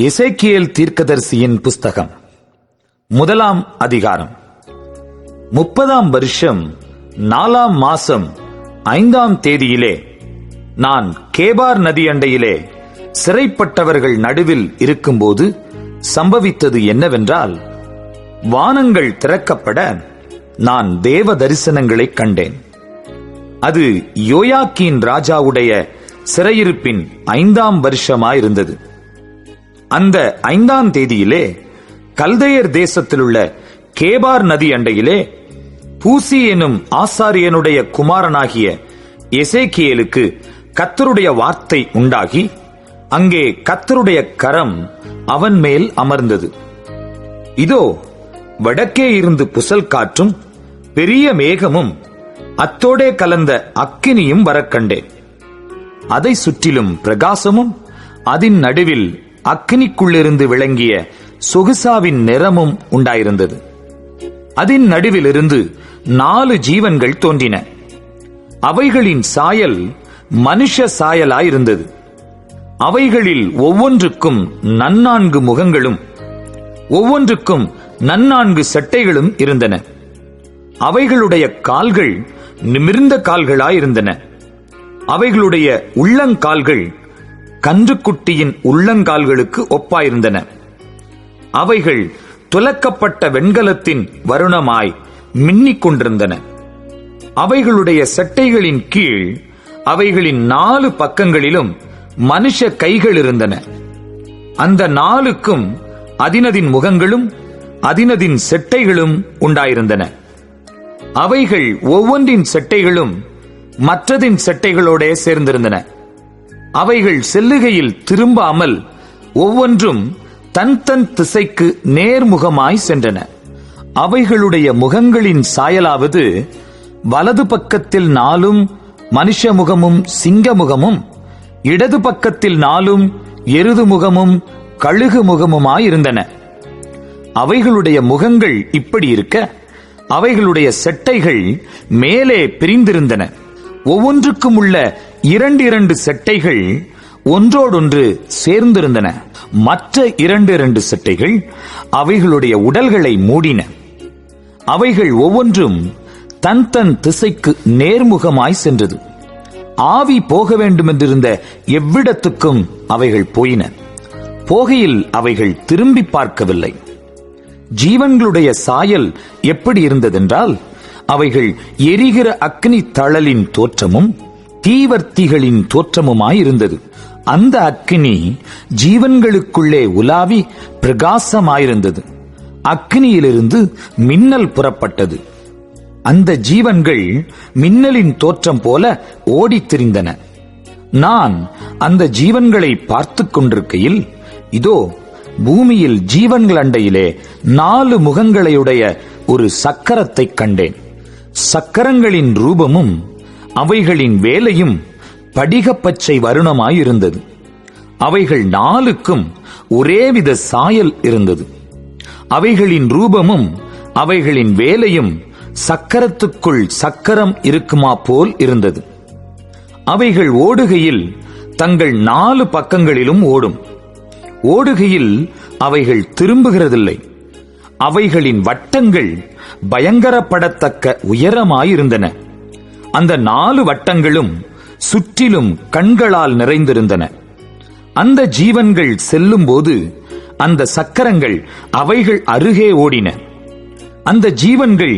இசைக்கியல் தீர்க்கதரிசியின் புஸ்தகம் முதலாம் அதிகாரம். முப்பதாம் வருஷம் நாலாம் மாசம் ஐந்தாம் தேதியிலே நான் கேபார் நதி அண்டையிலே சிறைப்பட்டவர்கள் நடுவில் இருக்கும்போது சம்பவித்தது என்னவென்றால் வானங்கள் திறக்கப்பட நான் தேவ தரிசனங்களைக் கண்டேன். அது யோயாக்கின் ராஜாவுடைய சிறையிருப்பின் ஐந்தாம் வருஷமாயிருந்தது. அந்த ஐந்தாம் தேதியிலே கல்தையர் தேசத்திலுள்ள கேபார் நதி அண்டையிலே பூசி எனும் ஆசாரியனுடைய குமாரனாகிய எசேக்கியலுக்கு கத்தருடைய வார்த்தை உண்டாகி அங்கே கத்தருடைய கரம் அவன் மேல் அமர்ந்தது. இதோ வடக்கே இருந்து புசல் காற்றும் பெரிய மேகமும் அத்தோடே கலந்த அக்கினியும் வரக்கண்டேன். அதை சுற்றிலும் பிரகாசமும் அதன் நடுவில் அக்னிக்குள்ளிருந்து விளங்கிய சொகுசாவின் நிறமும் உண்டாயிருந்தது. அதன் நடுவிலிருந்து நாலு ஜீவன்கள் தோன்றின. அவைகளின் சாயல் மனுஷ சாயலாயிருந்தது. அவைகளில் ஒவ்வொன்றுக்கும் நன்னான்கு முகங்களும் ஒவ்வொன்றுக்கும் நன்னான்கு சட்டைகளும் இருந்தன. அவைகளுடைய கால்கள் நிமிர்ந்த கால்களாயிருந்தன. அவைகளுடைய உள்ளங்கால்கள் கன்றுக்குட்டியின் உள்ளங்கால்களுக்கு ஒப்பாயிருந்தன. அவைகள் துலக்கப்பட்ட வெண்கலத்தின் வருணமாய் மின்னிக் கொண்டிருந்தன. அவைகளுடைய செட்டைகளின் கீழ் அவைகளின் நாலு பக்கங்களிலும் மனுஷ கைகள் இருந்தன. அந்த நாலுக்கும் அதினதின் முகங்களும் அதினதின் செட்டைகளும் உண்டாயிருந்தன. அவைகள் ஒவ்வொன்றின் செட்டைகளும் மற்றதின் செட்டைகளோடே சேர்ந்திருந்தன. அவைகள் செல்லுகையில் திரும்பாமல் ஒவ்வொன்றும் தன் தன் திசைக்கு நேர்முகமாய் சென்றன. அவைகளுடைய முகங்களின் சாயலாவது வலது பக்கத்தில் நாளும் மனுஷ முகமும் சிங்க முகமும் இடது பக்கத்தில் நாளும் எருது முகமும் கழுகு முகமுமாயிருந்தன அவைகளுடைய முகங்கள் இப்படி இருக்க அவைகளுடைய செட்டைகள் மேலே பிரிந்திருந்தன. ஒவ்வொன்றுக்கும் உள்ள இரண்டு இரண்டு செட்டைகள் ஒன்றோடொன்று சேர்ந்திருந்தன. மற்ற இரண்டு இரண்டு செட்டைகள் அவைகளுடைய உடல்களை மூடின. அவைகள் ஒவ்வொன்றும் தன் தன் திசைக்கு நேர்முகமாய் சென்றது. ஆவி போக வேண்டுமென்றிருந்த எவ்விடத்துக்கும் அவைகள் போயின. போகையில் அவைகள் திரும்பி பார்க்கவில்லை. ஜீவன்களுடைய சாயல் எப்படி இருந்ததென்றால் அவைகள் எரிகிற அக்னி தழலின் தோற்றமும் தீவர்த்திகளின் தோற்றமுமாயிருந்தது. அந்த அக்கினி ஜீவன்களுக்குள்ளே உலாவி பிரகாசமாயிருந்தது. அக்கினியிலிருந்து மின்னல் புறப்பட்டது. அந்த ஜீவன்கள் மின்னலின் தோற்றம் போல ஓடித் திரிந்தன. நான் அந்த ஜீவன்களை பார்த்து கொண்டிருக்கையில் இதோ பூமியில் ஜீவன்கள் அண்டையிலே நாலு முகங்களையுடைய ஒரு சக்கரத்தைக் கண்டேன். சக்கரங்களின் ரூபமும் அவைகளின் வேலையும் படிகப்பச்சை வருணமாயிருந்தது. அவைகள் நாலுக்கும் ஒரேவித சாயல் இருந்தது. அவைகளின் ரூபமும் அவைகளின் வேலையும் சக்கரத்துக்குள் சக்கரம் இருக்குமா போல் இருந்தது. அவைகள் ஓடுகையில் தங்கள் நாலு பக்கங்களிலும் ஓடும். ஓடுகையில் அவைகள் திரும்புகிறதில்லை. அவைகளின் வட்டங்கள் பயங்கரப்படத்தக்க உயரமாயிருந்தன. அந்த நாலு வட்டங்களும் சுற்றிலும் கண்களால் நிறைந்திருந்தன. அந்த ஜீவன்கள் செல்லும்போது அந்த சக்கரங்கள் அவைகள் அருகே ஓடின. அந்த ஜீவன்கள்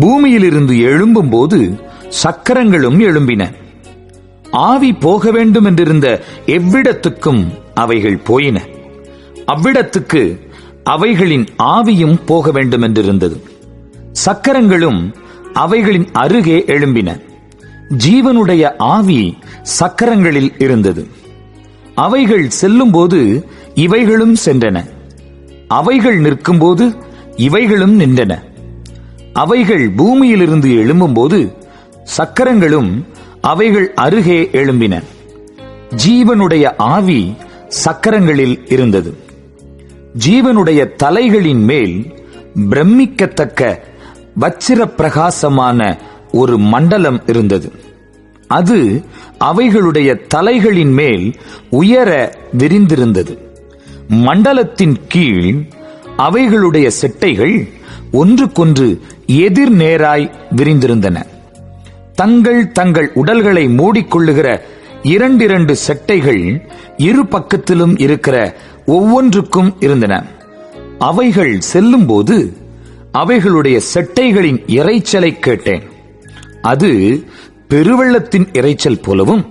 பூமியிலிருந்து எழும்பும்போது சக்கரங்களும் எழும்பின. ஆவி போக வேண்டும் என்றிருந்த எவ்விடத்துக்கும் அவைகள் போயின. அவ்விடத்துக்கு அவைகளின் ஆவியும் போக வேண்டும் என்றிருந்தது சக்கரங்களும் அவைகளின் அருகே எழும்பின. ஜீவனுடைய ஆவி சக்கரங்களில் இருந்தது. அவைகள் செல்லும்போது இவைகளும் சென்றன. அவைகள் நிற்கும்போது இவைகளும் நின்றன. அவைகள் பூமியிலிருந்து எழும்பும்போது சக்கரங்களும் அவைகள் அருகே எழும்பின. ஜீவனுடைய ஆவி சக்கரங்களில் இருந்தது. ஜீவனுடைய தலைகளின் மேல் பிரமிக்கத்தக்க வச்சிர பிரகாசமான ஒரு மண்டலம் இருந்தது. அது அவைகளுடைய தலைகளின் மேல் உயர விரிந்திருந்தது. மண்டலத்தின் கீழ் அவைகளுடைய செட்டைகள் ஒன்றுக்கொன்று எதிர்நேராய் விரிந்திருந்தன. தங்கள் தங்கள் உடல்களை மூடிக்கொள்ளுகிற இரண்டிரண்டு செட்டைகள் இரு பக்கத்திலும் இருக்கிற ஒவ்வொன்றுக்கும் இருந்தன. அவைகள் செல்லும்போது அவைகளுடைய செட்டைகளின் இறைச்சலை கேட்டேன். அது பெருவெள்ளத்தின் இரைச்சல் போலவும்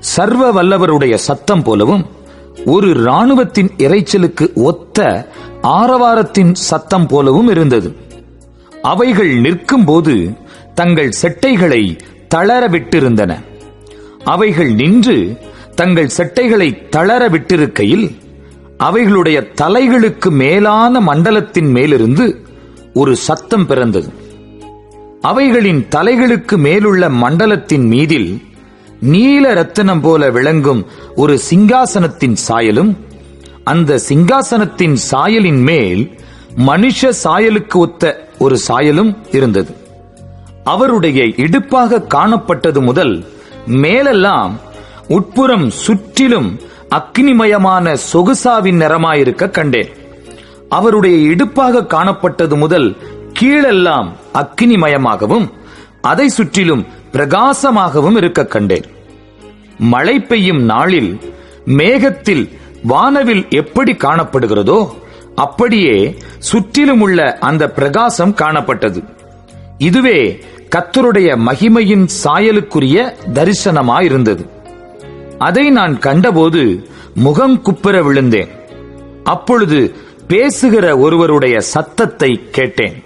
சர்வ வல்லவருடைய சத்தம் போலவும் ஒரு இராணுவத்தின் இரைச்சலுக்கு ஒத்த ஆரவாரத்தின் சத்தம் போலவும் இருந்தது. அவைகள் நிற்கும்போது தங்கள் செட்டைகளை தளர விட்டிருந்தன. அவைகள் நின்று தங்கள் செட்டைகளை தளர விட்டிருக்கையில் அவைகளுடைய தலைகளுக்கு மேலான மண்டலத்தின் மேலிருந்து ஒரு சத்தம் பிறந்தது. அவைகளின் தலைகளுக்கு மேலுள்ள மண்டலத்தின் மீதில் நீல ரத்தினம் போல விளங்கும் ஒரு சிங்காசனத்தின் சாயலும் அந்த சிங்காசனத்தின் சாயலின் மேல் மனுஷ சாயலுக்கு ஒத்த ஒரு சாயலும் இருந்தது. அவருடைய இடுப்பாக காணப்பட்டது முதல் மேலெல்லாம் உட்புறம் சுற்றிலும் அக்னிமயமான சொகுசாவின் நிறமாயிருக்க கண்டேன். அவருடைய இடுப்பாக காணப்பட்டது முதல் கீழெல்லாம் அக்னிமயமாகவும் அதை சுற்றிலும் பிரகாசமாகவும் இருக்க கண்டேன். மழை பெய்யும் நாளில் மேகத்தில் வானவில் எப்படி காணப்படுகிறதோ அப்படியே சுற்றிலும் உள்ள அந்த பிரகாசம் காணப்பட்டது. இதுவே கத்தருடைய மகிமையின் சாயலுக்குரிய தரிசனமாயிருந்தது. அதை நான் கண்டபோது முகம் குப்புற விழுந்தேன். அப்பொழுது பேசுகிற ஒருவருடைய சத்தத்தை கேட்டேன்.